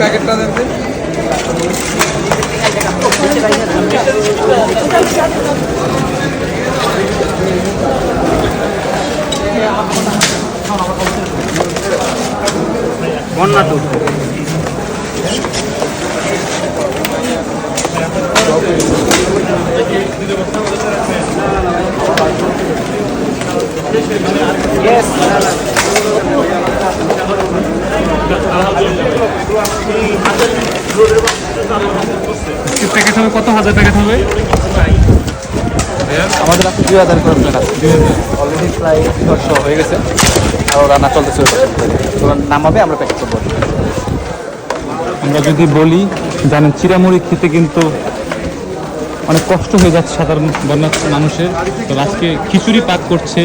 প্যাকেটটা দেন। বন্যা টুর প্যাকেট হবে কত? হাজার প্যাকেট হবে? আমাদের আছে দুই হাজার করে প্ল্যান আছে। অলরেডি প্রায় দশশো হয়ে গেছে। আরও রান্না চলতেছে। ওরা নামাবে আমরা প্যাকেট করব। আমরা যদি বলি জানেন চিরামুড়ি খেতে কিন্তু অনেক কষ্ট হয়ে যাচ্ছে সাধারণ বন্যা মানুষের। তো আজকে খিচুড়ি পাক করছে।